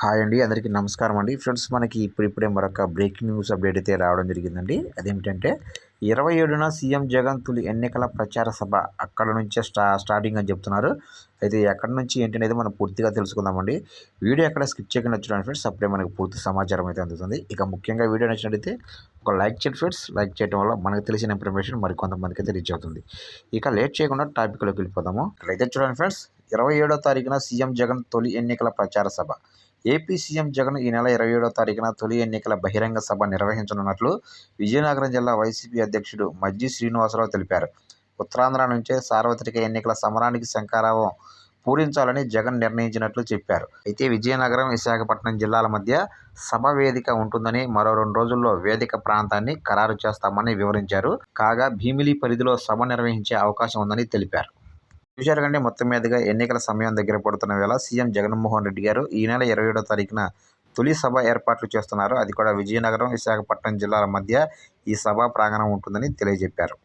Hi అండి అందరికీ నమస్కారం అండి. ఫ్రెండ్స్ మనకి ఇప్పుడిప్పుడే మరొక బ్రేకింగ్ న్యూస్ అప్డేట్ అయితే రావడం జరిగిందండి. అదేమిటంటే ఇరవై ఏడున సీఎం జగన్ తొలి ఎన్నికల ప్రచార సభ అక్కడ నుంచే స్టా స్టార్టింగ్ అని చెప్తున్నారు. అయితే ఎక్కడి నుంచి ఏంటనేది మనం పూర్తిగా తెలుసుకుందామండి. వీడియో ఎక్కడ స్కిప్ చేయకుండా చూడండి ఫ్రెండ్స్. అప్పుడే మనకు పూర్తి సమాచారం అయితే అందుతుంది. ఇక ముఖ్యంగా వీడియో నచ్చినట్టయితే ఒక లైక్ చేయండి ఫ్రెండ్స్. లైక్ చేయడం వల్ల మనకు తెలిసిన ఇన్ఫర్మేషన్ మరికొంతమందికి అయితే రీచ్ అవుతుంది. ఇక లేట్ చేయకుండా టాపిక్లోకి వెళ్ళిపోదాము. అయితే చూడండి ఫ్రెండ్స్ ఇరవై ఏడో తారీఖున సీఎం జగన్ తొలి ఎన్నికల ప్రచార సభ. ఏపీ సీఎం జగన్ ఈ నెల ఇరవై ఏడో తారీఖున తొలి ఎన్నికల బహిరంగ సభ నిర్వహించనున్నట్లు విజయనగరం జిల్లా వైసీపీ అధ్యక్షుడు మజ్జి శ్రీనివాసరావు తెలిపారు. ఉత్తరాంధ్ర నుంచే సార్వత్రిక ఎన్నికల సమరానికి శంకారావం పూరించాలని జగన్ నిర్ణయించినట్లు చెప్పారు. అయితే విజయనగరం విశాఖపట్నం జిల్లాల మధ్య సభ వేదిక ఉంటుందని మరో రెండు రోజుల్లో వేదిక ప్రాంతాన్ని ఖరారు చేస్తామని వివరించారు. కాగా భీమిలి పరిధిలో సభ నిర్వహించే అవకాశం ఉందని తెలిపారు. చూశారు కంటే మొత్తం మీదుగా ఎన్నికల సమయం దగ్గర పడుతున్న వేళ సీఎం జగన్మోహన్ రెడ్డి గారు ఈ నెల ఇరవై ఏడో తారీఖున తొలి సభ ఏర్పాట్లు చేస్తున్నారు. అది కూడా విజయనగరం విశాఖపట్నం జిల్లాల మధ్య ఈ సభా ప్రాంగణం ఉంటుందని తెలియజెప్పారు.